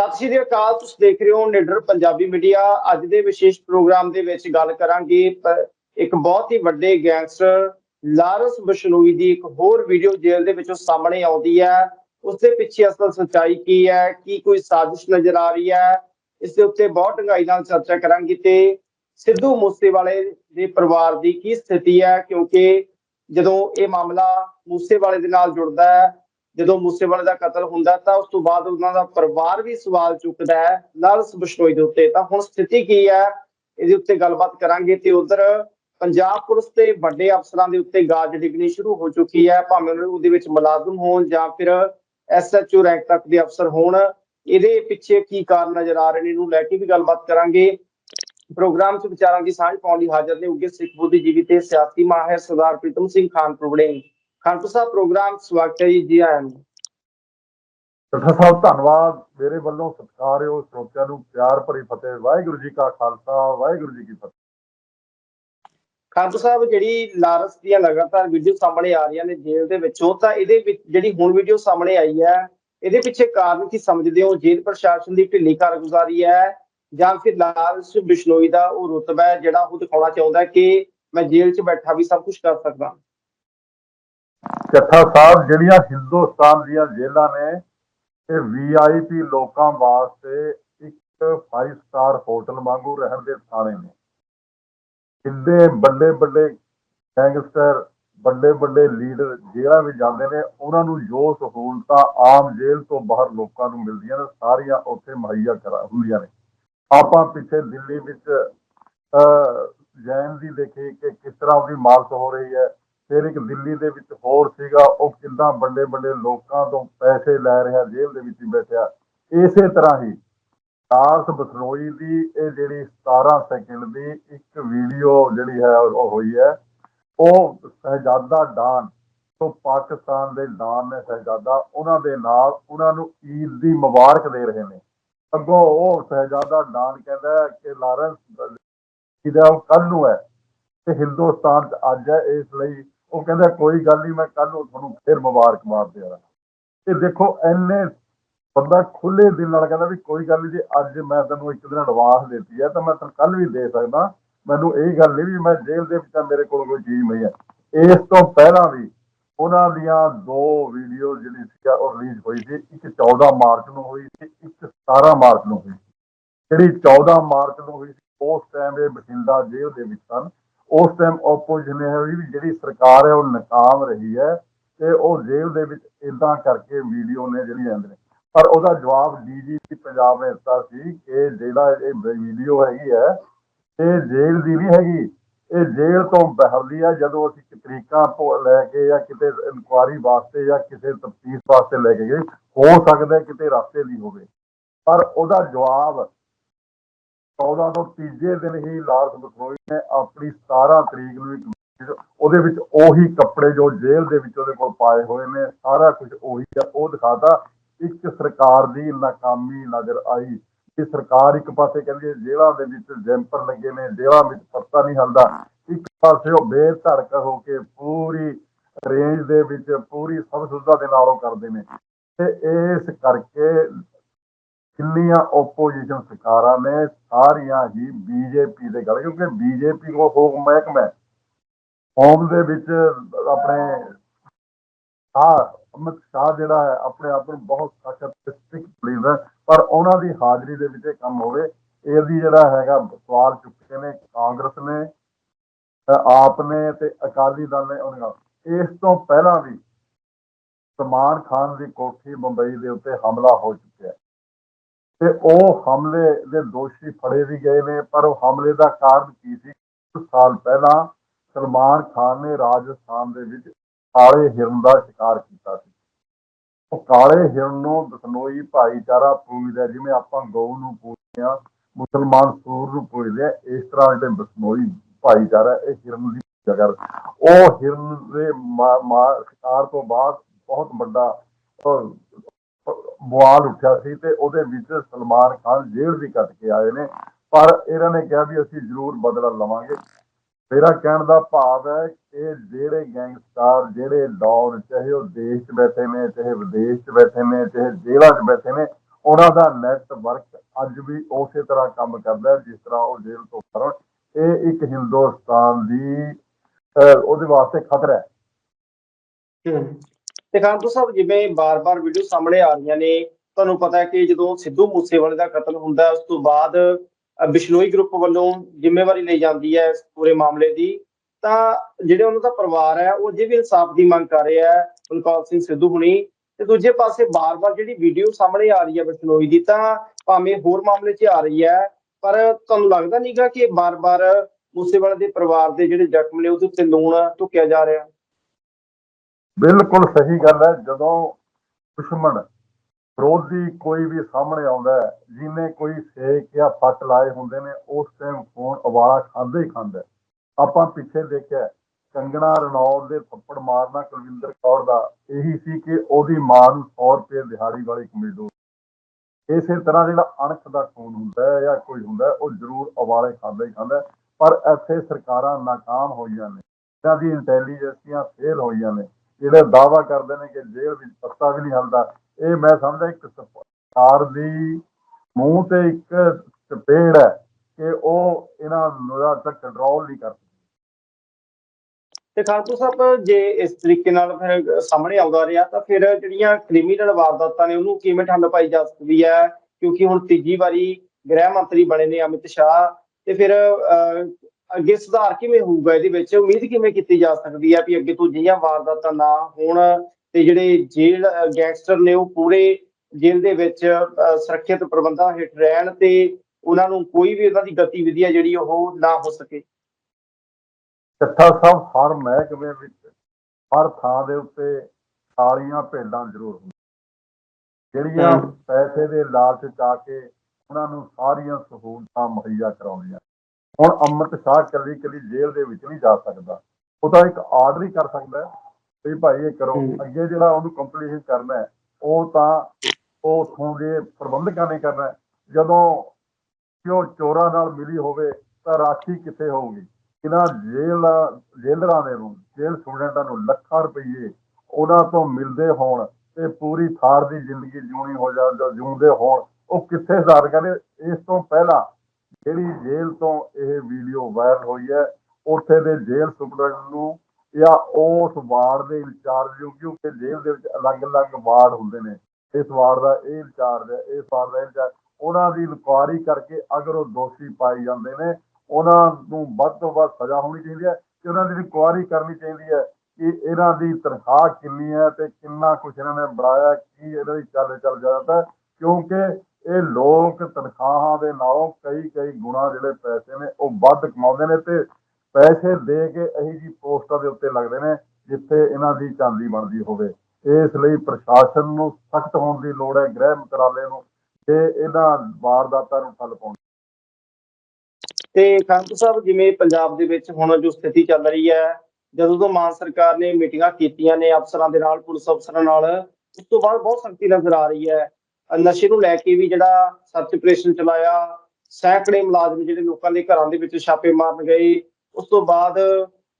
ਸਤਿ ਸ਼੍ਰੀ ਅਕਾਲ, ਤੁਸੀਂ ਦੇਖ ਰਹੇ ਹੋ ਨਿਡਰ ਪੰਜਾਬੀ ਮੀਡੀਆ। ਅੱਜ ਦੇ ਵਿਸ਼ੇਸ਼ ਪ੍ਰੋਗਰਾਮ ਦੇ ਵਿੱਚ ਗੱਲ ਕਰਾਂਗੇ ਇੱਕ ਬਹੁਤ ਹੀ ਵੱਡੇ ਗੈਂਗਸਟਰ ਲਾਰਸ ਬਸ਼ਨੋਈ ਦੀ ਇੱਕ ਹੋਰ ਵੀਡੀਓ ਜੇਲ੍ਹ ਦੇ ਵਿੱਚੋਂ ਸਾਹਮਣੇ ਆਉਂਦੀ ਹੈ। ਉਸ ਦੇ ਪਿੱਛੇ ਅਸਲ ਸੱਚਾਈ ਕੀ ਹੈ, ਕੀ ਕੋਈ ਸਾਜ਼ਿਸ਼ ਨਜ਼ਰ ਆ ਰਹੀ ਹੈ? ਇਸ ਦੇ ਉੱਤੇ ਬਹੁਤ ਡੂੰਘਾਈ ਨਾਲ ਚਰਚਾ ਕਰਾਂਗੇ ਤੇ ਸਿੱਧੂ ਮੂਸੇਵਾਲੇ ਦੇ ਪਰਿਵਾਰ ਦੀ ਕੀ ਸਥਿਤੀ ਹੈ? ਕਿਉਂਕਿ ਜਦੋਂ ਇਹ ਮਾਮਲਾ ਮੂਸੇਵਾਲੇ ਦੇ ਨਾਲ ਜੁੜਦਾ ਹੈ ਜਦੋਂ ਮੂਸੇਵਾਲੇ ਦਾ ਕਤਲ ਹੁੰਦਾ ਤਾਂ ਉਸ ਤੋਂ ਬਾਅਦ ਉਹਨਾਂ ਦਾ ਪਰਿਵਾਰ ਵੀ ਸਵਾਲ ਚੁੱਕਦਾ ਹੈ ਲਾਰੈਂਸ ਬਸ਼ਨੋਈ ਦੇ ਉੱਤੇ। ਤਾਂ ਹੁਣ ਸਥਿਤੀ ਕੀ ਹੈ? ਇਹਦੇ ਉੱਤੇ ਗੱਲਬਾਤ ਕਰਾਂਗੇ ਤੇ ਉਧਰ ਪੰਜਾਬ ਪੁਲਿਸ ਤੇ ਵੱਡੇ ਅਫਸਰਾਂ ਦੇ ਉੱਤੇ ਗਾਜ ਡਿਗਣੀ ਸ਼ੁਰੂ ਹੋ ਚੁੱਕੀ ਹੈ। ਭਾਵੇਂ ਉਹਦੇ ਵਿੱਚ ਮੁਲਾਜ਼ਮ ਹੋਣ ਜਾਂ ਫਿਰ ਐਸਐਚਓ ਰੈਂਕ ਤੱਕ ਦੇ ਅਫਸਰ ਹੋਣ। ਇਹਦੇ ਪਿੱਛੇ ਕੀ ਕਾਰਨ ਨਜ਼ਰ ਆ ਰਹੇ ਨੇ ਇਹਨੂੰ ਲੈ ਕੇ ਵੀ ਗੱਲਬਾਤ ਕਰਾਂਗੇ। ਪ੍ਰੋਗਰਾਮ 'ਚ ਵਿਚਾਰਾਂ ਦੀ ਸਾਂਝ ਪਾਉਣ ਲਈ ਹਾਜ਼ਰ ਨੇ ਉੱਗੇ ਸਿੱਖ ਬੁੱਧੀਜੀਵੀ ਤੇ ਸਿਆਸੀ ਮਾਹਿਰ ਸਰਦਾਰ ਪ੍ਰੀਤਮ ਸਿੰਘ ਖਾਨਪੁਰ ਵੜਿੰਗ। ਖਾਨਪੁਰ ਸਾਹਿਬ ਪ੍ਰੋਗਰਾਮ ਸਵਾਗਤ ਹੈ ਜੀ ਆਇਆਂ ਨੂੰ। ਡਾਕਟਰ ਸਾਹਿਬ ਧੰਨਵਾਦ। ਮੇਰੇ ਵੱਲੋਂ ਸਤਿਕਾਰਯੋਗ ਸਰੋਤਿਆਂ ਨੂੰ ਪਿਆਰ ਭਰੀ ਫਤਿਹ। ਵਾਹਿਗੁਰੂ ਜੀ ਕਾ ਖਾਲਸਾ ਵਾਹਿਗੁਰੂ ਜੀ ਕੀ ਫਤਿਹ। ਖਾਨਪੁਰ ਸਾਹਿਬ ਜਿਹੜੀ ਲਾਰਸ ਦੀਆਂ ਲਗਾਤਾਰ ਵੀਡੀਓ ਸਾਹਮਣੇ ਆ ਰਹੀਆਂ ਨੇ ਜੇਲ੍ਹ ਦੇ ਵਿੱਚੋਂ ਤਾਂ ਇਹਦੇ ਵਿੱਚ ਜਿਹੜੀ ਹੁਣ ਵੀਡੀਓ ਸਾਹਮਣੇ ਆਈ ਹੈ ਇਹਦੇ ਪਿੱਛੇ ਕਾਰਨ ਕੀ ਸਮਝਦੇ ਹੋ? ਜੇਲ੍ਹ ਪ੍ਰਸ਼ਾਸਨ ਦੀ ਢਿੱਲੀ ਕਾਰਗੁਜ਼ਾਰੀ ਹੈ ਜਾਂ ਫਿਰ ਲਾਰੈਂਸ ਬਿਸ਼ਨੋਈ ਦਾ ਉਹ ਰੁਤਬਾ ਹੈ ਜਿਹੜਾ ਉਹ ਦਿਖਾਉਣਾ ਚਾਹੁੰਦਾ ਹੈ ਕਿ ਮੈਂ ਜੇਲ੍ਹ 'ਚ ਬੈਠਾ ਵੀ ਸਭ ਕੁਝ ਕਰ ਸਕਦਾ? ਚੱਠਾ ਸਾਹਿਬ, ਜਿਹੜੀਆਂ ਹਿੰਦੁਸਤਾਨ ਦੀਆਂ ਜੇਲ੍ਹਾਂ ਨੇ, ਇਹ ਵੀਆਈਪੀ ਲੋਕਾਂ ਵਾਸਤੇ ਇੱਕ 5 ਸਟਾਰ ਹੋਟਲ ਵਾਂਗੂ ਰਹਿਣ ਦੇ ਥਾਣੇ ਨੇ। ਕਿੰਨੇ ਵੱਡੇ ਵੱਡੇ ਗੈਂਗਸਟਰ ਵੱਡੇ ਵੱਡੇ ਲੀਡਰ ਜਿਹੜਾ ਵਿੱਚ ਜਾਂਦੇ ਨੇ, ਉਹਨਾਂ ਨੂੰ ਜੋ ਸਹੂਲਤਾਂ ਆਮ ਜੇਲ੍ਹ ਤੋਂ ਬਾਹਰ ਲੋਕਾਂ ਨੂੰ ਮਿਲਦੀਆਂ ਨੇ, ਸਾਰੀਆਂ ਉੱਥੇ ਮੁਹੱਈਆ ਕਰਾ ਹੁੰਦੀਆਂ ਨੇ। ਆਪਾਂ ਪਿੱਛੇ ਦਿੱਲੀ ਵਿੱਚ, ਅਹ ਜੈਨ ਦੀ ਦੇਖੀ ਕਿ ਕਿਸ ਤਰ੍ਹਾਂ ਉਹਦੀ ਮਾਲਕ ਹੋ ਰਹੀ ਹੈ। ਫਿਰ ਇੱਕ ਦਿੱਲੀ ਦੇ ਵਿੱਚ ਹੋਰ ਸੀਗਾ, ਉਹ ਕਿੰਨਾ ਵੱਡੇ ਵੱਡੇ ਲੋਕਾਂ ਤੋਂ ਪੈਸੇ ਲੈ ਰਿਹਾ, ਜੇਲ੍ਹ ਦੇ ਵਿੱਚ ਹੀ ਬੈਠਿਆ। ਇਸੇ ਤਰ੍ਹਾਂ ਹੀ ਚਾਰਲਸ ਬਸਨੋਈ ਦੀ, ਇਹ ਜਿਹੜੀ 17 ਸੈਕਿੰਡ ਦੀ ਇੱਕ ਵੀਡੀਓ ਜਿਹੜੀ ਹੈ, ਉਹ ਹੋਈ ਹੈ, ਉਹ ਸਹਿਜਾਦਾ ਡਾਨ ਤੋਂ ਪਾਕਿਸਤਾਨ ਦੇ ਡਾਨ ਨੇ ਸਹਿਜਾਦਾ, ਉਹਨਾਂ ਦੇ ਨਾਲ ਉਹਨਾਂ ਨੂੰ ਈਦ ਦੀ ਮੁਬਾਰਕ ਦੇ ਰਹੇ ਨੇ। ਅੱਗੋਂ ਉਹ ਸਹਿਜਾਦਾ ਡਾਨ ਕਹਿੰਦਾ ਕਿ ਲਾਰੈਂਸ ਜਿਹਦਾ ਉਹ ਕੱਲ ਨੂੰ ਹੈ, ਤੇ ਹਿੰਦੁਸਤਾਨ ਚ ਅੱਜ ਹੈ, ਇਸ ਲਈ ਉਹ ਕਹਿੰਦਾ, ਕੋਈ ਗੱਲ ਨਹੀਂ ਮੈਂ ਕੱਲ ਨੂੰ ਤੁਹਾਨੂੰ ਫਿਰ ਮੁਬਾਰਕ ਮਾਰ ਤੇ ਦੇਖੋ ਐਨੇ ਬੰਦਾ ਖੁੱਲੇ ਦਿਲ ਨਾਲ ਕਹਿੰਦਾ ਵੀ ਕੋਈ ਗੱਲ ਨਹੀਂ ਜੇ ਅੱਜ ਮੈਂ ਤੈਨੂੰ ਇੱਕ ਦਿਨ ਐਡਵਾਂਸ ਦਿੱਤੀ ਹੈ, ਤਾਂ ਮੈਂ ਤੈਨੂੰ ਕੱਲ ਵੀ ਦੇ ਸਕਦਾ। ਮੈਨੂੰ ਇਹ ਗੱਲ ਨਹੀਂ ਵੀ ਮੈਂ ਜੇਲ੍ਹ ਦੇ ਵਿੱਚ ਮੇਰੇ ਕੋਲ ਕੋਈ ਚੀਜ਼ ਨਹੀਂ ਹੈ। ਇਸ ਤੋਂ ਪਹਿਲਾਂ ਵੀ ਉਹਨਾਂ ਦੀਆਂ ਦੋ ਵੀਡੀਓ ਜਿਹੜੀ ਸੀ ਉਹ ਰਿਲੀਜ਼ ਹੋਈ ਸੀ। ਇੱਕ 14 ਮਾਰਚ ਨੂੰ ਹੋਈ ਸੀ, ਇੱਕ 17 ਮਾਰਚ ਨੂੰ ਹੋਈ ਸੀ। ਜਿਹੜੀ 14 ਮਾਰਚ ਨੂੰ ਹੋਈ ਸੀ, ਉਸ ਟਾਈਮ ਇਹ ਬਠਿੰਡਾ ਜੇਲ੍ਹ ਦੇ ਵਿੱਚ ਸਨ। ਉਸ ਟਾਈਮ ਆਪੋਜੀਸ਼ਨ ਨੇ ਵੀ ਜਿਹੜੀ ਸਰਕਾਰ ਹੈ ਉਹ ਨਾਕਾਮ ਰਹੀ ਹੈ ਤੇ ਉਹ ਜੇਲ੍ਹ ਦੇ ਵਿੱਚ ਇਦਾਂ ਕਰਕੇ ਵੀਡੀਓ ਨੇ ਜਿਹੜੀ ਆਉਂਦੇ ਨੇ। ਪਰ ਉਹਦਾ ਜਵਾਬ ਡੀਜੀਪੀ ਪੰਜਾਬ ਨੇ ਦਿੱਤਾ ਸੀ ਕਿ ਜਿਹੜਾ ਇਹ ਵੀਡੀਓ ਹੈਗੀ ਹੈ, ਇਹ ਜੇਲ੍ਹ ਦੀ ਨਹੀਂ ਹੈਗੀ, ਇਹ ਜੇਲ੍ਹ ਤੋਂ ਬਾਹਰਲੀ ਆ। ਜਦੋਂ ਅਸੀਂ ਇੱਕ ਤਰੀਕਾ ਤੋਂ ਲੈ ਕੇ ਜਾਂ ਕਿਤੇ ਇਨਕੁਆਰੀ ਵਾਸਤੇ ਜਾਂ ਕਿਸੇ ਤਫਤੀਸ਼ ਵਾਸਤੇ ਲੈ ਕੇ ਗਏ, ਹੋ ਸਕਦਾ ਕਿਤੇ ਰਸਤੇ ਦੀ ਹੋਵੇ। ਪਰ ਉਹਦਾ ਜਵਾਬ 14 ਤੋਂ ਤੀਜੇ ਦਿਨ ਹੀ ਲਾਰਸ ਬਖਰੋਈ ਨੇ ਆਪਣੀ 17 ਤਰੀਕ ਨੂੰ ਇੱਕ ਉਹਦੇ ਵਿੱਚ ਉਹੀ ਕੱਪੜੇ ਜੋ ਜੇਲ੍ਹ ਦੇ ਵਿੱਚ ਉਹਦੇ ਕੋਲ ਪਾਏ ਹੋਏ ਨੇ, ਸਾਰਾ ਕੁਝ ਉਹੀ ਆ। ਉਹ ਦਿਖਾਤਾ, ਇੱਕ ਸਰਕਾਰ ਦੀ ਨਾਕਾਮੀ ਨਜ਼ਰ ਆਈ। ਕਿ ਸਰਕਾਰ ਇੱਕ ਪਾਸੇ ਕਹਿੰਦੀ ਹੈ, ਜੇਲ੍ਹਾਂ ਦੇ ਵਿੱਚ ਜੈਂਪਰ ਲੱਗੇ ਨੇ, ਜੇਲ੍ਹਾਂ ਵਿੱਚ ਪੱਤਾ ਨਹੀਂ ਹਲਦਾ। ਇੱਕ ਪਾਸੇ ਉਹ ਬੇਧੜਕ ਹੋ ਕੇ ਪੂਰੀ ਰੇਂਜ ਦੇ ਵਿੱਚ, ਪੂਰੀ ਸਭ ਸੁਵਿਧਾ ਦੇ ਨਾਲ ਉਹ ਕਰਦੇ ਨੇ। ਤੇ ਇਸ ਕਰਕੇ ਕਿੰਨੀਆਂ ਆਪੋਜੀਸ਼ਨ ਸਰਕਾਰਾਂ ਨੇ ਸਾਰੀਆਂ ਹੀ ਬੀਜੇਪੀ ਦੇ ਗੱਲ, ਕਿਉਂਕਿ ਬੀਜੇਪੀ ਕੋ ਹੋਮ ਮਹਿਕਮਾ ਹੋਮ ਦੇ ਵਿੱਚ ਆਪਣੇ ਆ ਅਮਿਤ ਸ਼ਾਹ ਜਿਹੜਾ ਹੈ, ਆਪਣੇ ਆਪ ਨੂੰ ਬਹੁਤ ਸਖਤ ਸਟ੍ਰਿਕਟ ਪੁਲਿਸ ਹੈ, ਪਰ ਉਹਨਾਂ ਦੀ ਹਾਜ਼ਰੀ ਦੇ ਵਿੱਚ ਇਹ ਕੰਮ ਹੋਵੇ। ਇਹਦੀ ਜਿਹੜਾ ਹੈਗਾ ਸਵਾਲ ਚੁੱਕੇ ਨੇ ਕਾਂਗਰਸ ਨੇ, ਆਪ ਨੇ ਤੇ ਅਕਾਲੀ ਦਲ ਨੇ ਉਹਨਾਂ ਇਸ ਤੋਂ ਪਹਿਲਾਂ ਵੀ ਸਲਮਾਨ ਖਾਨ ਦੀ ਕੋਠੀ ਮੁੰਬਈ ਦੇ ਉੱਤੇ ਹਮਲਾ ਹੋ ਚੁੱਕਿਆ ਤੇ ਉਹ ਹਮਲੇ ਦੇ ਦੋਸ਼ੀ ਫੜੇ ਵੀ ਗਏ ਨੇ, ਪਰ ਉਹ ਹਮਲੇ ਦਾ ਕਾਰਨ ਕੀ ਸੀ? ਕੁਝ ਸਾਲ ਪਹਿਲਾਂ ਸਲਮਾਨ ਖਾਨ ਨੇ ਰਾਜਸਥਾਨ ਦੇ ਵਿੱਚ ਕਾਲੇ ਹਿਰਨ ਦਾ ਸ਼ਿਕਾਰ ਕੀਤਾ ਸੀ। ਉਹ ਕਾਲੇ ਹਿਰਨ ਨੂੰ ਬਸਨੋਈ ਭਾਈਚਾਰਾ ਪੂਜਦਾ ਜਿਵੇਂ ਆਪਾਂ ਗਊ ਨੂੰ ਪੂਜਦੇ ਆ ਮੁਸਲਮਾਨ ਸੂਰ ਨੂੰ ਪੂਜਦੇ ਆ ਇਸ ਤਰ੍ਹਾਂ ਜਿਹੜੇ ਬਸਨੋਈ ਭਾਈਚਾਰਾ ਇਹ ਹਿਰਨ ਦੀ ਪੂਜਾ ਕਰ ਉਹ ਹਿਰਨ ਦੇ ਮਾ- ਸ਼ਿਕਾਰ ਤੋਂ ਬਾਅਦ ਬਹੁਤ ਵੱਡਾ ਬਵਾਲ ਉੱਠਿਆ ਸੀ ਤੇ ਉਹਦੇ ਵਿੱਚ ਸਲਮਾਨ ਖਾਨ ਜੇਲ੍ਹ ਵੀ ਕੱਟ ਕੇ ਆਏ ਨੇ। ਪਰ ਇਹਨਾਂ ਨੇ ਕਿਹਾ ਵੀ ਅਸੀਂ ਜ਼ਰੂਰ ਬਦਲਾ ਲਵਾਂਗੇ। ਮੇਰਾ ਕਹਿਣ ਦਾ ਭਾਵ ਹੈ ਕਿ ਜਿਹੜੇ ਗੈਂਗਸਟਰ, ਜਿਹੜੇ ਡੌਨ ਚਾਹੇ ਉਹ ਦੇਸ਼ 'ਚ ਬੈਠੇ ਨੇ, ਚਾਹੇ ਵਿਦੇਸ਼ 'ਚ ਬੈਠੇ ਨੇ, ਚਾਹੇ ਜੇਲ੍ਹਾਂ 'ਚ ਬੈਠੇ ਨੇ, ਉਹਨਾਂ ਦਾ ਨੈਟਵਰਕ ਅੱਜ ਵੀ ਉਸੇ ਤਰ੍ਹਾਂ ਕੰਮ ਕਰਦਾ ਜਿਸ ਤਰ੍ਹਾਂ ਉਹ ਜੇਲ੍ਹ ਤੋਂ ਫੜਨ ਇਹ ਇੱਕ ਹਿੰਦੁਸਤਾਨ ਦੀ ਉਹਦੇ ਵਾਸਤੇ ਖਤਰਾ ਹੈ। ਤੇ ਖਾਨਪੁਰ ਸਾਹਿਬ ਜਿਵੇਂ ਬਾਰ-ਬਾਰ ਵੀਡੀਓ ਸਾਹਮਣੇ ਆ ਰਹੀਆਂ ਨੇ, ਤੁਹਾਨੂੰ ਪਤਾ ਹੈ ਕਿ ਜਦੋਂ ਸਿੱਧੂ ਮੂਸੇਵਾਲੇ ਦਾ ਕਤਲ ਹੁੰਦਾ ਉਸ ਤੋਂ ਬਾਅਦ ਬਿਸ਼ਨੋਈ ਗਰੁੱਪ ਵੱਲੋਂ ਜ਼ਿੰਮੇਵਾਰੀ ਲਈ ਜਾਂਦੀ ਹੈ ਇਸ ਪੂਰੇ ਮਾਮਲੇ ਦੀ, ਤਾਂ ਜਿਹੜੇ ਉਹਨਾਂ ਦਾ ਪਰਿਵਾਰ ਹੈ, ਉਹ ਅਜੇ ਵੀ ਇਨਸਾਫ ਦੀ ਮੰਗ ਕਰ ਰਿਹਾ ਹੈ, ਬਲਕੌਰ ਸਿੰਘ ਸਿੱਧੂ ਹੁਣੀ। ਤੇ ਦੂਜੇ ਪਾਸੇ ਬਾਰ-ਬਾਰ ਜਿਹੜੀ ਵੀਡੀਓ ਸਾਹਮਣੇ ਆ ਰਹੀ ਹੈ ਬਿਸ਼ਨੋਈ ਦੀ, ਤਾਂ ਭਾਵੇਂ ਹੋਰ ਮਾਮਲੇ 'ਚ ਆ ਰਹੀ ਹੈ, ਪਰ ਤੁਹਾਨੂੰ ਲੱਗਦਾ ਨਹੀਂਗਾ ਕਿ ਬਾਰ-ਬਾਰ ਮੂਸੇਵਾਲੇ ਦੇ ਪਰਿਵਾਰ ਦੇ ਜਿਹੜੇ ਜ਼ਖਮ ਨੇ, ਉਹਦੇ ਉੱਤੇ ਲੂਣ ਢੁੱਕਿਆ ਜਾ ਰਿਹਾ? ਬਿਲਕੁਲ ਸਹੀ ਗੱਲ ਹੈ, ਜਦੋਂ ਦੁਸ਼ਮਣ ਵਿਰੋਧੀ ਕੋਈ ਵੀ ਸਾਹਮਣੇ ਆਉਂਦਾ ਹੈ ਜਿਹਨੇ ਕੋਈ ਸੇਕ ਜਾਂ ਫੱਟ ਲਾਏ ਹੁੰਦੇ ਨੇ, ਉਸ ਟਾਈਮ ਫੋਨ ਉਬਾਲਾ ਖਾਂਦੇ ਹੀ ਖਾਂਦਾ ਆਪਾਂ ਪਿੱਛੇ ਦੇਖਿਆ ਕੰਗਣਾ ਰਣੌਤ ਦੇ ਥੱਪੜ ਮਾਰਨਾ ਕੁਲਵਿੰਦਰ ਕੌਰ ਦਾ ਇਹੀ ਸੀ ਕਿ ਉਹਦੀ ਮਾਂ ਨੂੰ 100 ਰੁਪਏ ਦਿਹਾੜੀ ਵਾਲੀ ਇੱਕ ਇਸੇ ਤਰ੍ਹਾਂ ਜਿਹੜਾ ਅਣਖ ਦਾ ਖੂਨ ਹੁੰਦਾ ਹੈ ਜਾਂ ਕੋਈ ਹੁੰਦਾ ਉਹ ਜ਼ਰੂਰ ਉਬਾਲੇ ਖਾਂਦਾ ਹੀ ਖਾਂਦਾ ਪਰ ਇੱਥੇ ਸਰਕਾਰਾਂ ਨਾਕਾਮ ਹੋਈਆਂ ਨੇ, ਇਹਨਾਂ ਦੀ ਇੰਟੈਲੀਜੈਂਸੀਆਂ ਫੇਲ ਹੋਈਆਂ ਨੇ। ਜਿਹੜੇ ਦਾਵਾ ਕਰਦੇ ਨੇ ਕਿ ਜੇਲ੍ਹ ਵਿੱਚ ਪੱਤਾ ਵੀ ਨਹੀਂ ਹਲਦਾ, ਇਹ ਮੈਂ ਸਮਝਦਾ ਇੱਕ ਸਰਕਾਰ ਦੀ ਮੂੰਹ ਤੇ ਇੱਕ ਚਪੇੜ ਹੈ ਕਿ ਉਹ ਇਹਨਾਂ ਨੂੰ ਤੱਕ ਕੰਟਰੋਲ ਨਹੀਂ ਕਰ ਤੇ ਖਾਲਸਾ ਸਾਹਿਬ, ਜੇ ਇਸ ਤਰੀਕੇ ਨਾਲ ਫਿਰ ਸਾਹਮਣੇ ਆਉਂਦਾ ਰਿਹਾ, ਤਾਂ ਫਿਰ ਜਿਹੜੀਆਂ ਕ੍ਰਿਮੀਨਲ ਵਾਰਦਾਤਾਂ ਨੇ, ਉਹਨੂੰ ਕਿਵੇਂ ਠੱਲ ਪਾਈ ਜਾ ਸਕਦੀ ਹੈ? ਕਿਉਂਕਿ ਹੁਣ ਤੀਜੀ ਵਾਰੀ ਗ੍ਰਹਿ ਮੰਤਰੀ ਬਣੇ ਨੇ ਅਮਿਤ ਸ਼ਾਹ, ਤੇ ਫਿਰ ਅੱਗੇ ਸੁਧਾਰ ਕਿਵੇਂ ਹੋਊਗਾ ਇਹਦੇ ਵਿੱਚ? ਉਮੀਦ ਕਿਵੇਂ ਕੀਤੀ ਜਾ ਸਕਦੀ ਹੈ ਵੀ ਅੱਗੇ ਤੋਂ ਜਿਹੀਆਂ ਵਾਰਦਾਤਾਂ ਨਾ ਹੋਣ ਤੇ ਜਿਹੜੇ ਜੇਲ੍ਹ ਗੈਂਗਸਟਰ ਨੇ ਉਹ ਪੂਰੇ ਜੇਲ੍ਹ ਦੇ ਵਿੱਚ ਸੁਰੱਖਿਅਤ ਪ੍ਰਬੰਧਾਂ ਹੇਠ ਰਹਿਣ ਤੇ ਉਹਨਾਂ ਨੂੰ ਕੋਈ ਵੀ ਉਹਨਾਂ ਦੀ ਗਤੀਵਿਧੀ ਹੈ ਜਿਹੜੀ ਉਹ ਨਾ ਹੋ ਸਕੇ। ਚੱਠਾ ਸਾਹਿਬ ਹਰ ਮਹਿਕਮੇ ਵਿੱਚ ਹਰ ਥਾਂ ਦੇ ਉੱਤੇ ਕਾਲੀਆਂ ਭੇਡਾਂ ਜ਼ਰੂਰ ਹੁੰਦੀਆਂ। ਜਿਹੜੀਆਂ। ਪੈਸੇ ਦੇ ਲਾਲਚ ਚ ਆ ਕੇ ਉਹਨਾਂ ਨੂੰ ਸਾਰੀਆਂ ਸਹੂਲਤਾਂ ਮੁਹੱਈਆ ਕਰਾਉਂਦੀਆਂ ਹੁਣ ਅੰਮ੍ਰਿਤ ਸ਼ਾਹ ਕੱਲੀ ਕੱਲੀ ਜੇਲ੍ਹ ਦੇ ਵਿੱਚ ਨਹੀਂ ਜਾ ਸਕਦਾ। ਉਹ ਤਾਂ ਇੱਕ ਆਰਡਰ ਹੀ ਕਰ ਸਕਦਾ ਵੀ ਭਾਈ ਇਹ ਕਰੋ। ਅੱਗੇ ਜਿਹੜਾ ਉਹਨੂੰ ਕੰਪਲੀਟ ਕਰਨਾ ਹੈ ਉਹ ਤਾਂ ਉਹ ਉਥੋਂ ਦੇ ਪ੍ਰਬੰਧਕਾਂ ਨੇ ਕਰਨਾ ਜਦੋਂ ਕਿ ਉਹ ਚੋਰਾਂ ਨਾਲ ਮਿਲੀ ਹੋਵੇ ਤਾਂ ਰਾਖੀ ਕਿੱਥੇ ਹੋਊਗੀ? ਇਹਨਾਂ ਜੇਲ੍ਹ ਜੇਲਰਾਂ ਦੇ ਨੂੰ ਜੇਲ੍ਹ ਸਟੂਡੈਂਟਾਂ ਨੂੰ ਲੱਖਾਂ ਰੁਪਏ ਉਹਨਾਂ ਤੋਂ ਮਿਲਦੇ ਹੋਣ ਤੇ ਪੂਰੀ ਥਾਰ ਦੀ ਜ਼ਿੰਦਗੀ ਜਿਉਣੀ ਹੋ ਜਾ ਜਾਂ ਜਿਉਂਦੇ ਹੋਣ ਉਹ ਕਿੱਥੇ ਸੁਧਾਰ ਕਰਦੇ ਇਸ ਤੋਂ ਪਹਿਲਾਂ ਜਿਹੜੀ ਜੇਲ੍ਹ ਤੋਂ ਇਹ ਵੀਡੀਓ ਵਾਇਰਲ ਹੋਈ ਹੈ, ਉੱਥੇ ਦੇ ਜੇਲ੍ਹ ਸੁਪਰਡੈਂਟ ਨੂੰ ਜਾਂ ਉਸ ਵਾਰਡ ਦੇ ਇੰਚਾਰਜ ਨੂੰ, ਕਿਉਂਕਿ ਜੇਲ੍ਹ ਦੇ ਵਿੱਚ ਅਲੱਗ-ਅਲੱਗ ਵਾਰਡ ਹੁੰਦੇ ਨੇ, ਇਸ ਵਾਰਡ ਦਾ ਇਹ ਇੰਚਾਰਜ ਹੈ, ਇਸ ਵਾਰਡ ਦਾ ਇੰਚਾਰਜ, ਉਹਨਾਂ ਦੀ ਇਨਕੁਆਰੀ ਕਰਕੇ ਅਗਰ ਉਹ ਦੋਸ਼ੀ ਪਾਏ ਜਾਂਦੇ ਨੇ, ਉਹਨਾਂ ਨੂੰ ਵੱਧ ਤੋਂ ਵੱਧ ਸਜ਼ਾ ਹੋਣੀ ਚਾਹੀਦੀ ਹੈ ਕਿ ਉਹਨਾਂ ਦੀ ਇਨਕੁਆਰੀ ਕਰਨੀ ਚਾਹੀਦੀ ਹੈ ਕਿ ਇਹਨਾਂ ਦੀ ਤਨਖਾਹ ਕਿੰਨੀ ਹੈ ਤੇ ਕਿੰਨਾ ਕੁਝ ਇਹਨਾਂ ਨੇ ਬਣਾਇਆ, ਕੀ ਇਹਨਾਂ ਦੀ ਚੱਲ ਚੱਲ ਜਾਂਦਾ ਹੈ, ਕਿਉਂਕਿ ਇਹ ਲੋਕ ਤਨਖਾਹਾਂ ਦੇ ਨਾਲੋਂ ਕਈ ਕਈ ਗੁਣਾ ਜਿਹੜੇ ਪੈਸੇ ਨੇ, ਉਹ ਵੱਧ ਕਮਾਉਂਦੇ ਨੇ ਤੇ ਪੈਸੇ ਦੇ ਕੇ ਇਹੀ ਜੀ ਪੋਸਟਾਂ ਦੇ ਉੱਤੇ ਲੱਗਦੇ ਨੇ ਜਿੱਥੇ ਇਹਨਾਂ ਦੀ ਚਾਂਦੀ ਬਣਦੀ ਹੋਵੇ। ਇਸ ਲਈ ਪ੍ਰਸ਼ਾਸਨ ਨੂੰ ਸਖਤ ਹੋਣ ਦੀ ਲੋੜ ਹੈ, ਗ੍ਰਹਿ ਮੰਤਰਾਲੇ ਨੂੰ, ਤੇ ਇਹਨਾਂ ਵਾਰਦਾਤਾਂ ਨੂੰ ਠੱਲ ਪਾਉਣ ਤੇ ਖਾਨਪੁਰ ਸਾਹਿਬ, ਜਿਵੇਂ ਪੰਜਾਬ ਦੇ ਵਿੱਚ ਹੁਣ ਜੋ ਸਥਿਤੀ ਚੱਲ ਰਹੀ ਹੈ, ਜਦੋਂ ਤੋਂ ਮਾਨ ਸਰਕਾਰ ਨੇ ਮੀਟਿੰਗਾਂ ਕੀਤੀਆਂ ਨੇ ਅਫਸਰਾਂ ਦੇ ਨਾਲ, ਪੁਲਿਸ ਅਫਸਰਾਂ ਨਾਲ, ਉਸ ਤੋਂ ਬਾਅਦ ਬਹੁਤ ਸਖਤੀ ਨਜ਼ਰ ਆ ਰਹੀ ਹੈ। ਨਸ਼ੇ ਨੂੰ ਲੈ ਕੇ ਵੀ ਜਿਹੜਾ ਸਰਚ ਆਪਰੇਸ਼ਨ ਚਲਾਇਆ, ਸੈਂਕੜੇ ਮੁਲਾਜ਼ਮ ਜਿਹੜੇ ਲੋਕਾਂ ਦੇ ਘਰਾਂ ਦੇ ਵਿੱਚ ਛਾਪੇ ਮਾਰਨ ਗਏ। ਉਸ ਤੋਂ ਬਾਅਦ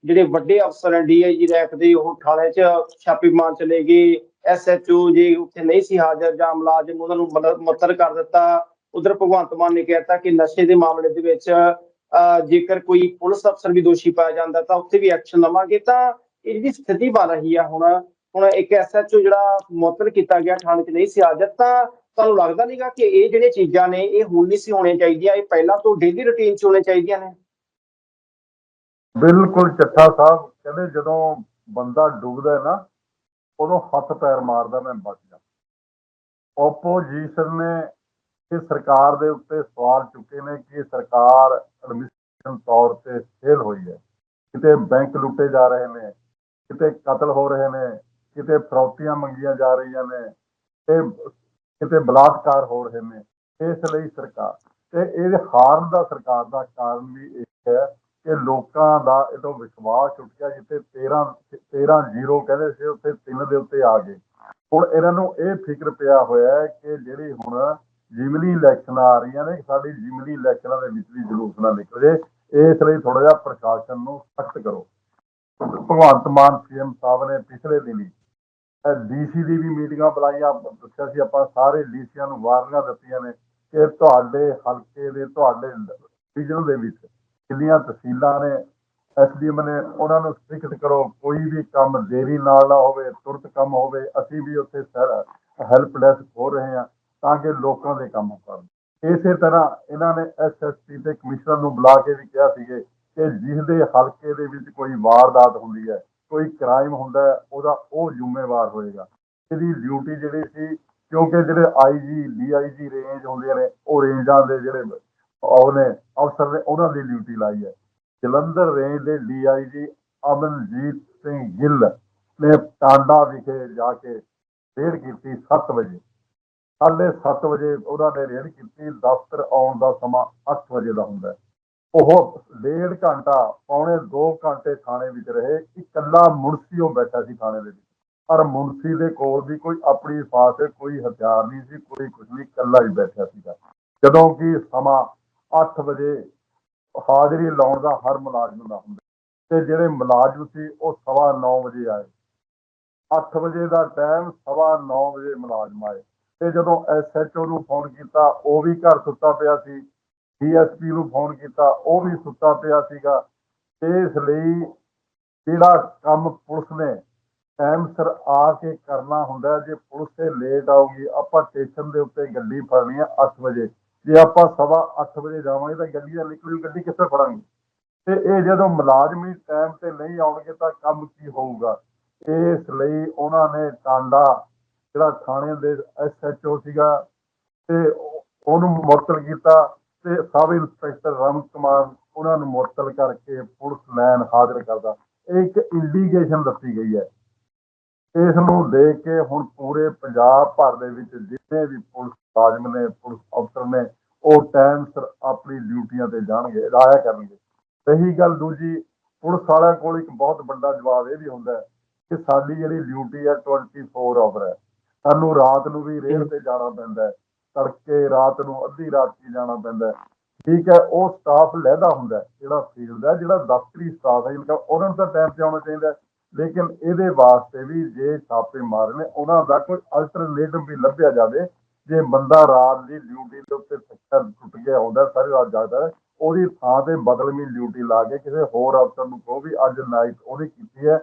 ਜਿਹੜੇ ਵੱਡੇ ਅਫਸਰ ਹੈ ਡੀਆਈਜੀ ਰੈਂਕ ਦੇ, ਉਹ ਥਾਣੇ 'ਚ ਛਾਪੇ ਮਾਰਨ ਚਲੇ ਗਏ। ਐਸਐਚਓ ਜੇ ਉੱਥੇ ਨਹੀਂ ਸੀ ਹਾਜ਼ਰ ਜਾਂ ਮੁਲਾਜ਼ਮ ਉਹਨਾਂ ਨੂੰ ਮਤਲਬ ਮੁਅੱਤਲ ਕਰ ਦਿੱਤਾ, ਉਧਰ ਭਗਵੰਤ ਮਾਨ ਨੇ ਕਹਿਤਾ ਕਿ ਨਸ਼ੇ ਦੇ ਮਾਮਲੇ ਦੇ ਵਿੱਚ ਜੇਕਰ ਕੋਈ ਪੁਲਿਸ ਅਫਸਰ ਵੀ ਦੋਸ਼ੀ ਪਾਇਆ ਜਾਂਦਾ ਤਾਂ ਉੱਥੇ ਵੀ ਐਕਸ਼ਨ ਲਵਾਂਗੇ ਤਾਂ ਇਹ ਜਿਹੜੀ ਸਥਿਤੀ ਬਣ ਰਹੀ ਆ ਹੁਣ ਹੁਣ ਇੱਕ ਐਸਐਚਓ ਜਿਹੜਾ ਮੁਅੱਤਲ ਕੀਤਾ ਗਿਆ, ਥਾਣੇ 'ਚ ਨਹੀਂ ਸੀ ਹਾਜ਼ਰ ਤਾਂ ਤੁਹਾਨੂੰ ਲੱਗਦਾ ਨਹੀਂਗਾ ਕਿ ਇਹ ਜਿਹੜੀਆਂ ਚੀਜ਼ਾਂ ਨੇ, ਇਹ ਹੁਣ ਨਹੀਂ ਸੀ ਹੋਣੀਆਂ ਚਾਹੀਦੀਆਂ, ਇਹ ਪਹਿਲਾਂ ਤੋਂ ਡੇਲੀ ਰੁਟੀਨ 'ਚ ਹੋਣੀਆਂ ਚਾਹੀਦੀਆਂ ਨੇ? ਬਿਲਕੁਲ ਚੱਠਾ ਸਾਹਿਬ, ਕਹਿੰਦੇ ਜਦੋਂ ਬੰਦਾ ਡੁੱਬਦਾ ਹੈ ਨਾ, ਉਦੋਂ ਹੱਥ ਪੈਰ ਮਾਰਦਾ, ਮੈਂ ਬਚ ਜਾ। ਆਪੋਜੀਸ਼ਨ ਨੇ ਇਹ ਸਰਕਾਰ ਦੇ ਉੱਤੇ ਸਵਾਲ ਚੁੱਕੇ ਨੇ ਕਿ ਸਰਕਾਰ ਐਡਮਿਨਿਸਟ੍ਰੇਸ਼ਨ ਤੌਰ ਤੇ ਫੇਲ ਹੋਈ ਹੈ। ਕਿਤੇ ਬੈਂਕ ਲੁੱਟੇ ਜਾ ਰਹੇ ਨੇ, ਕਿਤੇ ਕਤਲ ਹੋ ਰਹੇ ਨੇ, ਕਿਤੇ ਫਰੌਤੀਆਂ ਮੰਗੀਆਂ ਜਾ ਰਹੀਆਂ ਨੇ, ਤੇ ਕਿਤੇ ਬਲਾਤਕਾਰ ਹੋ ਰਹੇ ਨੇ, ਇਸ ਲਈ ਸਰਕਾਰ, ਤੇ ਇਹਦੇ ਹਾਰਨ ਦਾ ਸਰਕਾਰ ਦਾ ਕਾਰਨ ਵੀ ਇਹ ਹੈ ਕਿ ਲੋਕਾਂ ਦਾ ਇਹ ਤੋਂ ਵਿਸ਼ਵਾਸ ਉੱਠ ਗਿਆ, ਜਿੱਥੇ 13 13 ਜ਼ੀਰੋ ਕਹਿੰਦੇ ਸੀ, ਉੱਥੇ 3 ਦੇ ਉੱਤੇ ਆ ਗਏ। ਹੁਣ ਇਹਨਾਂ ਨੂੰ ਇਹ ਫਿਕਰ ਪਿਆ ਹੋਇਆ ਹੈ ਕਿ ਜਿਹੜੀ ਹੁਣ ਜਿਮਲੀ ਇਲੈਕਸ਼ਨ ਆ ਰਹੀਆਂ ਨੇ, ਸਾਡੀ ਜਿਮਲੀ ਇਲੈਕਸ਼ਨਾਂ ਦੇ ਵਿੱਚ ਵੀ ਜਲੂਸ ਨਾ ਨਿਕਲ। ਜੇ ਇਸ ਲਈ ਥੋੜਾ ਜਿਹਾ ਪ੍ਰਸ਼ਾਸਨ ਨੂੰ ਸਖਤ ਕਰੋ। ਭਗਵੰਤ ਮਾਨ ਸੀਐਮ ਸਾਹਿਬ ਨੇ ਪਿਛਲੇ ਦਿਨੀ ਡੀਸੀ ਦੀ ਵੀ ਮੀਟਿੰਗਾਂ ਬੁਲਾਈਆਂ, ਦੱਸਿਆ ਸੀ ਆਪਾਂ ਸਾਰੇ ਡੀਸੀਆਂ ਨੂੰ ਵਾਰਨੀਆਂ ਦਿੱਤੀਆਂ ਨੇ ਕਿ ਤੁਹਾਡੇ ਹਲਕੇ ਦੇ, ਤੁਹਾਡੇ ਰੀਜਨ ਦੇ ਵਿੱਚ ਕਿੰਨੀਆਂ ਤਹਿਸੀਲਾਂ ਨੇ ਐਸਡੀਐਮ ਨੇ ਉਹਨਾਂ ਨੂੰ ਸਟ੍ਰਿਕਟ ਕਰੋ, ਕੋਈ ਵੀ ਕੰਮ ਦੇਰੀ ਨਾਲ ਨਾ ਹੋਵੇ, ਤੁਰਤ ਕੰਮ ਹੋਵੇ, ਅਸੀਂ ਵੀ ਉੱਥੇ ਹੈਲਪਲੈਸ ਡੈਸਕ ਹੋ ਰਹੇ ਹਾਂ ਤਾਂ ਕਿ ਲੋਕਾਂ ਦੇ ਕੰਮ ਕਰਨ। ਇਸੇ ਤਰ੍ਹਾਂ ਇਹਨਾਂ ਨੇ ਐਸਐਸਪੀ ਤੇ ਕਮਿਸ਼ਨਰ ਨੂੰ ਬੁਲਾ ਕੇ ਵੀ ਕਿਹਾ ਸੀਗੇ ਕਿ ਜਿਸਦੇ ਹਲਕੇ ਦੇ ਵਿੱਚ ਕੋਈ ਵਾਰਦਾਤ ਹੁੰਦੀ ਹੈ ਕੋਈ ਕ੍ਰਾਈਮ ਹੁੰਦਾ ਉਹਦਾ ਉਹ ਜ਼ਿੰਮੇਵਾਰ ਹੋਏਗਾ। ਇਹਦੀ ਡਿਊਟੀ ਜਿਹੜੀ ਸੀ, ਕਿਉਂਕਿ ਜਿਹੜੇ ਆਈਜੀ ਡੀਆਈਜੀ ਰੇਂਜ ਹੁੰਦੀਆਂ ਨੇ, ਉਹ ਰੇਂਜਾਂ ਦੇ ਜਿਹੜੇ ਉਹਨੇ ਅਫਸਰ ਨੇ, ਉਹਨਾਂ ਦੀ ਡਿਊਟੀ ਲਾਈ ਹੈ। ਜਲੰਧਰ ਰੇਂਜ ਦੇ ਡੀਆਈਜੀ ਅਮਨਜੀਤ ਸਿੰਘ ਗਿੱਲ ਨੇ ਟਾਂਡਾ ਵਿਖੇ ਜਾ ਕੇ ਰੇਡ ਕੀਤੀ 7 ਵਜੇ। ਸਾਢੇ 7 ਵਜੇ ਉਹਨਾਂ ਨੇ ਰੇਡ ਕੀਤੀ, ਦਫ਼ਤਰ ਆਉਣ ਦਾ ਸਮਾਂ 8 ਵਜੇ ਦਾ ਹੁੰਦਾ ਹੈ। ਉਹ ਡੇਢ ਘੰਟਾ ਪੌਣੇ 2 ਘੰਟੇ ਥਾਣੇ ਵਿੱਚ ਰਹੇ, ਇਕੱਲਾ ਮੁਨਸੀ ਉਹ ਬੈਠਾ ਸੀ ਥਾਣੇ ਦੇ ਵਿੱਚ। ਪਰ ਮੁਨਸੀ ਦੇ ਕੋਲ ਵੀ ਕੋਈ ਆਪਣੀ ਫਾਸ, ਕੋਈ ਹਥਿਆਰ ਨਹੀਂ ਸੀ, ਕੋਈ ਕੁਝ ਨਹੀਂ, ਇਕੱਲਾ ਹੀ ਬੈਠਾ ਸੀਗਾ। ਜਦੋਂ ਕਿ ਸਮਾਂ 8 ਵਜੇ ਹਾਜ਼ਰੀ ਲਾਉਣ ਦਾ ਹਰ ਮੁਲਾਜ਼ਮ ਦਾ ਹੁੰਦਾ ਤੇ ਜਿਹੜੇ ਮੁਲਾਜ਼ਮ ਸੀ, ਉਹ ਸਵਾ 9 ਵਜੇ ਆਏ। 8 ਵਜੇ ਦਾ ਟਾਈਮ ਸਵਾ 9 ਵਜੇ ਮੁਲਾਜ਼ਮ ਆਏ। ਤੇ ਜਦੋਂ ਐਸਐਚਓ ਨੂੰ ਫੋਨ ਕੀਤਾ, ਉਹ ਵੀ ਘਰ ਸੁੱਤਾ ਪਿਆ ਸੀ। ਡੀਐਸਪੀ ਨੂੰ ਫੋਨ ਕੀਤਾ, ਉਹ ਵੀ ਸੁੱਤਾ ਪਿਆ ਸੀਗਾ। ਇਸ ਲਈ ਜਿਹੜਾ ਕੰਮ ਪੁਲਿਸ ਨੇ ਟਾਈਮ ਸਿਰ ਆ ਕੇ ਕਰਨਾ ਹੁੰਦਾ ਜੇ ਪੁਲਿਸ ਤੇ ਲੇਟ ਆਊਗੀ, ਆਪਾਂ ਸਟੇਸ਼ਨ ਦੇ ਉੱਤੇ ਗੱਡੀ ਫੜਨੀ ਹੈ 8 ਵਜੇ। ਜੇ ਆਪਾਂ ਸਵਾ 8 ਵਜੇ ਜਾਵਾਂਗੇ ਤਾਂ ਗੱਡੀ ਦਾ ਨਿਕਲੀ ਗੱਡੀ ਕਿੱਥੇ ਫੜਾਂਗੇ? ਤੇ ਇਹ ਜਦੋਂ ਮੁਲਾਜ਼ਮ ਹੀ ਟਾਈਮ ਤੇ ਨਹੀਂ ਆਉਣਗੇ ਤਾਂ ਕੰਮ ਕੀ ਹੋਊਗਾ? ਇਸ ਲਈ ਉਹਨਾਂ ਨੇ ਟਾਂਡਾ, ਜਿਹੜਾ ਥਾਣੇ ਦੇ ਐਸਐਚਓ ਸੀਗਾ, ਤੇ ਉਹਨੂੰ ਮੁਅੱਤਲ ਕੀਤਾ। ਤੇ ਸਬ ਇੰਸਪੈਕਟਰ ਰਮ ਕੁਮਾਰ ਉਹਨਾਂ ਨੂੰ ਮੁਅੱਤਲ ਕਰਕੇ ਪੁਲਿਸ ਲਾਈਨ ਹਾਜ਼ਰ ਕਰਦਾ। ਇਹ ਇੱਕ ਇੰਡੀਕੇਸ਼ਨ ਦੱਸੀ ਗਈ ਹੈ। ਇਸ ਨੂੰ ਦੇਖ ਕੇ ਹੁਣ ਪੂਰੇ ਪੰਜਾਬ ਭਰ ਦੇ ਵਿੱਚ ਜਿੰਨੇ ਵੀ ਪੁਲਿਸ ਮੁਲਾਜ਼ਮ ਨੇ, ਪੁਲਿਸ ਅਫਸਰ ਨੇ, ਉਹ ਟਾਈਮ ਸਿਰ ਆਪਣੀ ਡਿਊਟੀਆਂ ਤੇ ਜਾਣਗੇ ਰਾਇਆ ਕਰਨਗੇ। ਰਹੀ ਗੱਲ ਦੂਜੀ, ਪੁਲਿਸ ਵਾਲਿਆਂ ਕੋਲ ਇੱਕ ਬਹੁਤ ਵੱਡਾ ਜਵਾਬ ਇਹ ਵੀ ਹੁੰਦਾ ਹੈ ਕਿ ਸਾਡੀ ਜਿਹੜੀ ਡਿਊਟੀ ਹੈ 24 ਆਵਰ ਹੈ। ਸਾਨੂੰ ਰਾਤ ਨੂੰ ਵੀ ਰੇਲ ਤੇ ਜਾਣਾ ਪੈਂਦਾ ਹੈ। ਤੜਕੇ ਰਾਤ ਨੂੰ ਅੱਧੀ ਰਾਤ ਹੀ ਜਾਣਾ ਪੈਂਦਾ ਠੀਕ ਹੈ, ਉਹ ਸਟਾਫ ਲਹਿਦਾ ਹੁੰਦਾ ਜਿਹੜਾ ਫੀਲਡ ਹੈ, ਜਿਹੜਾ ਦਫ਼ਤਰੀ ਸਟਾਫ ਹੈ ਜਿਹੜਾ ਉਹਨਾਂ ਨੂੰ ਤਾਂ ਟਾਈਮ ਤੇ ਆਉਣਾ ਚਾਹੀਦਾ ਲੇਕਿਨ ਇਹਦੇ ਵਾਸਤੇ ਵੀ ਜੇ ਛਾਪੇ ਮਾਰਨੇ, ਉਹਨਾਂ ਦਾ ਕੋਈ ਅਲਟਰਨੇਟਿਵ ਵੀ ਲੱਭਿਆ ਜਾਵੇ, ਜੇ ਬੰਦਾ ਰਾਤ ਦੀ ਡਿਊਟੀ ਦੇ ਉੱਤੇ ਸੱਚਾ ਟੁੱਟ ਗਿਆ ਹੁੰਦਾ, ਸਾਰੀ ਰਾਤ ਜਾਗਦਾ ਉਹਦੀ ਥਾਂ ਤੇ ਬਦਲਵੀਂ ਡਿਊਟੀ ਲਾ ਕੇ ਕਿਸੇ ਹੋਰ ਅਫਸਰ ਨੂੰ ਕਹੋ ਵੀ ਅੱਜ ਨਾਈਟ ਉਹਨੇ ਕੀਤੀ ਹੈ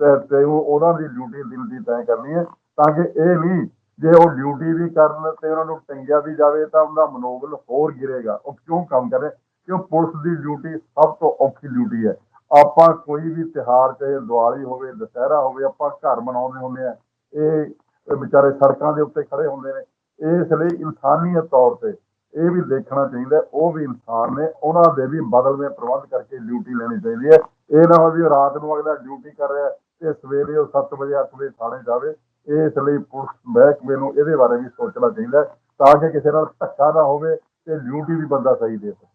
ਤੇ ਉਹਨਾਂ ਦੀ ਡਿਊਟੀ ਦਿਨ ਦੀ ਤੈਅ ਕਰਨੀ ਹੈ, ਤਾਂ ਕਿ ਇਹ ਨਹੀਂ ਜੇ ਉਹ ਡਿਊਟੀ ਵੀ ਕਰਨ ਤੇ ਉਹਨਾਂ ਨੂੰ ਟੰਗਿਆ ਵੀ ਜਾਵੇ ਤਾਂ ਉਹਨਾਂ ਦਾ ਮਨੋਬਲ ਹੋਰ ਗਿਰੇਗਾ। ਉਹ ਕਿਉਂ ਕੰਮ ਕਰੇ ਕਿਉਂ ਪੁਲਿਸ ਦੀ ਡਿਊਟੀ ਸਭ ਤੋਂ ਔਖੀ ਡਿਊਟੀ ਹੈ। ਆਪਾਂ ਕੋਈ ਵੀ ਤਿਹਾਰ ਚਾਹੇ ਦੀਵਾਲੀ ਹੋਵੇ, ਦੁਸਹਿਰਾ ਹੋਵੇ, ਆਪਾਂ ਘਰ ਮਨਾਉਂਦੇ ਹੁੰਦੇ ਆ ਇਹ ਵਿਚਾਰੇ ਸੜਕਾਂ ਦੇ ਉੱਤੇ ਖੜੇ ਹੁੰਦੇ ਨੇ। ਇਸ ਲਈ ਇਨਸਾਨੀਅਤ ਤੌਰ ਤੇ ਇਹ ਵੀ ਦੇਖਣਾ ਚਾਹੀਦਾ ਉਹ ਵੀ ਇਨਸਾਨ ਨੇ, ਉਹਨਾਂ ਦੇ ਵੀ ਬਦਲਵੇਂ ਪ੍ਰਬੰਧ ਕਰਕੇ ਡਿਊਟੀ ਲੈਣੀ ਚਾਹੀਦੀ ਹੈ। ਇਹ ਨਾ ਹੋਵੇ ਵੀ ਰਾਤ ਨੂੰ ਅਗਲਾ ਡਿਊਟੀ ਕਰ ਰਿਹਾ ਤੇ ਸਵੇਰੇ ਉਹ 7 ਵਜੇ 8 ਵਜੇ ਥਾਣੇ ਜਾਵੇ। ਇਸ ਲਈ ਪੁਲਿਸ ਮਹਿਕਮੇ ਨੂੰ ਇਹਦੇ ਬਾਰੇ ਵੀ ਸੋਚਣਾ ਚਾਹੀਦਾ ਹੈ, ਤਾਂ ਕਿ ਕਿਸੇ ਨਾਲ ਧੱਕਾ ਨਾ ਹੋਵੇ ਤੇ ਡਿਊਟੀ ਵੀ ਬੰਦਾ ਸਹੀ ਦੇ ਸਕੇ।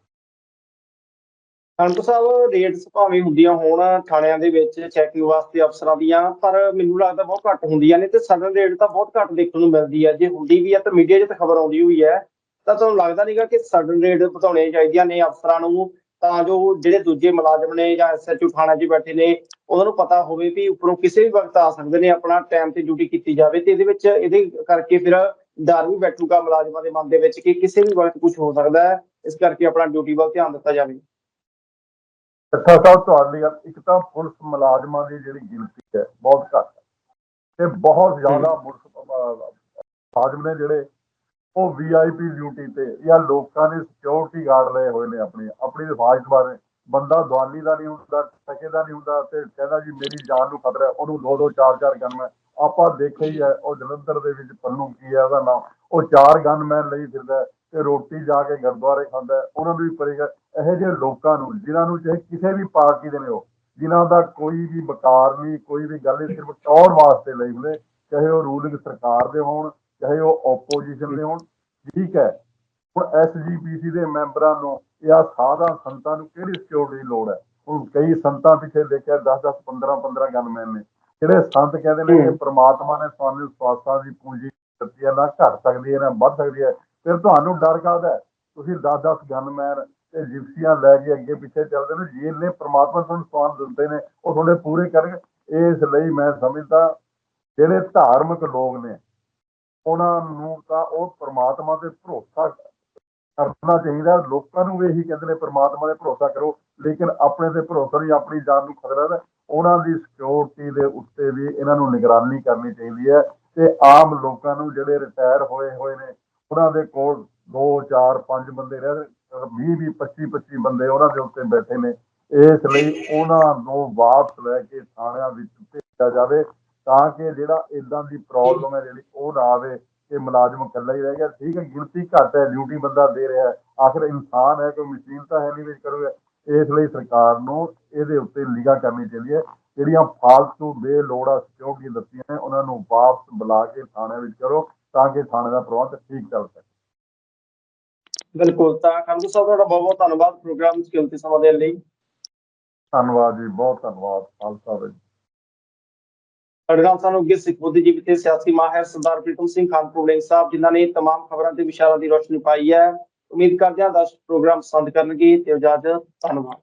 ਖੰਡੂ ਸਾਹਿਬ ਰੇਡਸ ਭਾਵੇਂ ਹੁੰਦੀਆਂ ਹੋਣ ਥਾਣਿਆਂ ਦੇ ਵਿੱਚ ਚੈਕਿੰਗ ਵਾਸਤੇ ਅਫਸਰਾਂ ਦੀਆਂ ਪਰ ਮੈਨੂੰ ਲੱਗਦਾ ਬਹੁਤ ਘੱਟ ਹੁੰਦੀਆਂ ਨੇ ਤੇ ਸਡਨ ਰੇਡ ਤਾਂ ਬਹੁਤ ਘੱਟ ਦੇਖਣ ਨੂੰ ਮਿਲਦੀ ਹੈ। ਜੇ ਹੁੰਦੀ ਵੀ ਹੈ ਤਾਂ ਮੀਡੀਆ 'ਚ ਤਾਂ ਖਬਰ ਆਉਂਦੀ ਹੋਈ ਹੈ। ਤਾਂ ਤੁਹਾਨੂੰ ਲੱਗਦਾ ਨਹੀਂਗਾ ਕਿ ਸਡਨ ਰੇਡ ਵਧਾਉਣੇ ਚਾਹੀਦੀਆਂ ਨੇ ਅਫਸਰਾਂ ਨੂੰ? ਤਾਂ ਜੋ ਜਿਹੜੇ ਦੂਜੇ ਮੁਲਾਜ਼ਮ ਨੇ ਜਾਂ ਐਸਐਚਓ ਥਾਣਾ 'ਚ ਬੈਠੇ ਨੇ ਉਹਨਾਂ ਨੂੰ ਪਤਾ ਹੋਵੇ ਵੀ ਉੱਪਰੋਂ ਕਿਸੇ ਵੀ ਵਕਤ ਆ ਸਕਦੇ ਨੇ ਆਪਣਾ ਟਾਈਮ ਤੇ ਡਿਊਟੀ ਕੀਤੀ ਜਾਵੇ ਤੇ ਇਹਦੇ ਵਿੱਚ ਇਹਦੇ ਕਰਕੇ ਫਿਰ ਡਰ ਵੀ ਬੈਠੂਗਾ ਮੁਲਾਜ਼ਮਾਂ ਦੇ ਮਨ ਦੇ ਵਿੱਚ ਕਿ ਕਿਸੇ ਵੀ ਵਕਤ ਕੁਝ ਹੋ ਸਕਦਾ ਹੈ ਇਸ ਕਰਕੇ ਆਪਣਾ ਡਿਊਟੀ ਵੱਲ ਧਿਆਨ ਦਿੱਤਾ ਜਾਵੇ। ਅੱਛਾ ਸਾਹਿਬ ਤੁਹਾਡੀ ਗੱਲ ਇੱਕ ਤਾਂ ਪੁਲਿਸ ਮੁਲਾਜ਼ਮਾਂ ਦੀ ਜਿਹੜੀ ਗਿਣਤੀ ਹੈ ਬਹੁਤ ਘੱਟ ਹੈ ਤੇ ਬਹੁਤ ਜ਼ਿਆਦਾ ਮੁਲਾਜ਼ਮ ਨੇ ਜਿਹੜੇ ਉਹ ਵੀਆਈਪੀ ਡਿਊਟੀ ਤੇ, ਜਾਂ ਲੋਕਾਂ ਨੇ ਸਿਕਿਉਰਿਟੀ ਗਾਰਡ ਲਏ ਹੋਏ ਨੇ ਆਪਣੀ ਆਪਣੀ ਹਿਫਾਜ਼ਤ ਬਾਰੇ। ਬੰਦਾ ਦਵਾਲੀ ਦਾ ਨਹੀਂ ਹੁੰਦਾ ਟਕੇ ਦਾ ਨਹੀਂ ਹੁੰਦਾ, ਤੇ ਕਹਿੰਦਾ ਜੀ ਮੇਰੀ ਜਾਨ ਨੂੰ ਖਤਰਾ ਉਹਨੂੰ ਦੋ ਦੋ ਚਾਰ ਚਾਰ ਗਨਮੈਨ ਆਪਾਂ ਦੇਖਿਆ ਹੀ ਹੈ, ਉਹ ਜਲੰਧਰ ਦੇ ਵਿੱਚ ਪੰਨੂ ਕੀ ਹੈ, ਉਹਦਾ ਨਾਮ। ਉਹ ਚਾਰ ਗਨਮੈਨ ਲਈ ਫਿਰਦਾ ਤੇ ਰੋਟੀ ਜਾ ਕੇ ਗੁਰਦੁਆਰੇ ਖਾਂਦਾ ਉਹਨਾਂ ਨੂੰ ਵੀ ਪਰੇਗਾ ਇਹੋ ਜਿਹੇ ਲੋਕਾਂ ਨੂੰ, ਜਿਨ੍ਹਾਂ ਨੂੰ ਚਾਹੇ ਕਿਸੇ ਵੀ ਪਾਰਟੀ ਦੇ ਨੇ ਉਹ, ਜਿਨ੍ਹਾਂ ਦਾ ਕੋਈ ਵੀ ਵਕਾਰ ਨਹੀਂ, ਕੋਈ ਵੀ ਗੱਲ ਨਹੀਂ, ਸਿਰਫ ਟੌਰ ਵਾਸਤੇ ਲਈ ਹੁੰਦੇ। ਚਾਹੇ ਉਹ ਰੂਲਿੰਗ ਸਰਕਾਰ ਦੇ ਹੋਣ ਚਾਹੇ ਉਹ ਆਪੋਜੀਸ਼ਨ ਦੇ ਹੋਣ ਠੀਕ ਹੈ। ਹੁਣ ਐਸਜੀਪੀਸੀ ਦੇ ਮੈਂਬਰਾਂ ਨੂੰ ਜਾਂ ਸਾਧਾ ਸੰਤਾਂ ਨੂੰ ਕਿਹੜੀ ਸਿਕਿਉਰਿਟੀ ਦੀ ਲੋੜ ਹੈ? ਹੁਣ ਕਈ ਸੰਤਾਂ ਪਿੱਛੇ ਦੇਖਿਆ 10 10 15 15 ਗਨਮੈਨ ਨੇ ਜਿਹੜੇ ਸੰਤ ਕਹਿੰਦੇ ਨੇ ਕਿ ਪ੍ਰਮਾਤਮਾ ਨੇ ਸਾਨੂੰ ਸਵਾਸਾਂ ਦੀ ਪੂੰਜੀ ਦਿੱਤੀ ਹੈ ਨਾ ਘਟ ਸਕਦੀ ਹੈ ਨਾ ਵੱਧ ਸਕਦੀ ਹੈ। ਫਿਰ ਤੁਹਾਨੂੰ ਡਰ ਕਾਹਦਾ ਹੈ? ਤੁਸੀਂ 10 10 ਗਨਮੈਨ ਤੇ ਜਿਪਸੀਆਂ ਲੈ ਕੇ ਅੱਗੇ ਪਿੱਛੇ ਚੱਲਦੇ ਨੇ ਜਿਹਨੇ ਪ੍ਰਮਾਤਮਾ ਤੁਹਾਨੂੰ ਸਵਾਨ ਦਿੱਤੇ ਨੇ ਉਹ ਤੁਹਾਡੇ ਪੂਰੇ ਕਰਨਗੇ। ਇਸ ਲਈ ਮੈਂ ਸਮਝਦਾ ਜਿਹੜੇ ਧਾਰਮਿਕ ਲੋਕ ਨੇ ਉਹਨਾਂ ਨੂੰ ਤਾਂ ਉਹ ਪ੍ਰਮਾਤਮਾ ਤੇ ਭਰੋਸਾ ਕਰਨਾ ਚਾਹੀਦਾ। ਲੋਕਾਂ ਨੂੰ ਵੀ ਇਹੀ ਕਹਿੰਦੇ ਨੇ, ਪ੍ਰਮਾਤਮਾ ਤੇ ਭਰੋਸਾ ਕਰੋ, ਲੇਕਿਨ ਆਪਣੇ ਤੇ ਭਰੋਸਾ ਨਹੀਂ, ਆਪਣੀ ਜਾਨ ਨੂੰ ਖਤਰਾ ਹੈ। ਉਹਨਾਂ ਦੀ ਸਿਕਿਉਰਿਟੀ ਦੇ ਉੱਤੇ ਵੀ ਇਹਨਾਂ ਨੂੰ ਨਿਗਰਾਨੀ ਕਰਨੀ ਚਾਹੀਦੀ ਹੈ ਤੇ ਆਮ ਲੋਕਾਂ ਨੂੰ ਜਿਹੜੇ ਰਿਟਾਇਰ ਹੋਏ ਹੋਏ ਨੇ, ਉਹਨਾਂ ਦੇ ਕੋਲ 2 4 5 ਬੰਦੇ ਰਹਿ 20 20 25 25 ਬੰਦੇ ਉਹਨਾਂ ਦੇ ਉੱਤੇ ਬੈਠੇ ਨੇ। ਇਸ ਲਈ ਉਹਨਾਂ ਨੂੰ ਵਾਪਸ ਲੈ ਕੇ ਥਾਣਿਆਂ ਵਿੱਚ ਭੇਜਿਆ ਜਾਵੇ। ਤਾਂ ਕਿ ਜਿਹੜਾ ਇਦਾਂ ਦੀ ਪ੍ਰੋਬਲਮ ਹੈ ਜਿਹੜੀ ਉਹ ਨਾ ਆਵੇ ਕਿ ਮੁਲਾਜ਼ਮ ਇਕੱਲਾ ਹੀ ਰਹਿ ਗਿਆ। ਠੀਕ ਹੈ ਗਿਣਤੀ ਘੱਟ ਹੈ ਡਿਊਟੀ ਬੰਦਾ ਦੇ ਰਿਹਾ ਆਖਰ ਇਨਸਾਨ ਹੈ ਕੋਈ ਮਸ਼ੀਨ ਤਾਂ ਹੈ ਨਹੀਂ ਵਿੱਚ ਕਰੂਗਾ ਇਸ ਲਈ ਸਰਕਾਰ ਨੂੰ ਇਹਦੇ ਉੱਤੇ ਨਿਗਾਹ ਕਰਨੀ ਚਾਹੀਦੀ ਹੈ ਜਿਹੜੀਆਂ ਫਾਲਤੂ ਬੇਲੋੜਾ ਸਿਕਿਉਰਿਟੀ ਦਿੱਤੀਆਂ ਨੇ ਉਹਨਾਂ ਨੂੰ ਵਾਪਸ ਬੁਲਾ ਕੇ ਥਾਣੇ ਵਿੱਚ ਕਰੋ ਤਾਂ ਕਿ ਥਾਣੇ ਦਾ ਪ੍ਰਬੰਧ ਠੀਕ ਚੱਲ ਸਕੇ। ਬਿਲਕੁਲ ਤਾਂ ਖੰਡੂ ਸਾਹਿਬ ਤੁਹਾਡਾ ਬਹੁਤ ਬਹੁਤ ਧੰਨਵਾਦ ਪ੍ਰੋਗਰਾਮ ਵਿੱਚ ਕੀਮਤੀ ਸਮਾਂ ਦੇਣ ਲਈ। ਧੰਨਵਾਦ ਜੀ ਬਹੁਤ ਧੰਨਵਾਦ। ਖਾਲਸਾ ਵਾਹਿਗੁਰੂ। ਸਾਡੇ ਨਾਲ ਸਾਨੂੰ ਅੱਗੇ ਸਿੱਖ ਬੁੱਧੀਜੀਵੀ ਤੇ ਸਿਆਸੀ ਮਾਹਿਰ ਸਰਦਾਰ ਪ੍ਰੀਤਮ ਸਿੰਘ ਖਾਨਪੁਰ ਸਿੰਘ ਸਾਹਿਬ ਜਿਨ੍ਹਾਂ ਨੇ तमाम ਖਬਰਾਂ ਤੇ ਵਿਸ਼ਾਲਾਂ ਦੀ ਰੋਸ਼ਨੀ ਪਾਈ ਹੈ ਉਮੀਦ ਕਰਦੇ ਹਾਂ ਦਰਸ਼ਕ ਪ੍ਰੋਗਰਾਮ ਪਸੰਦ ਕਰਨਗੇ ਤੇ ਇਜਾਜ਼ਤ ਧੰਨਵਾਦ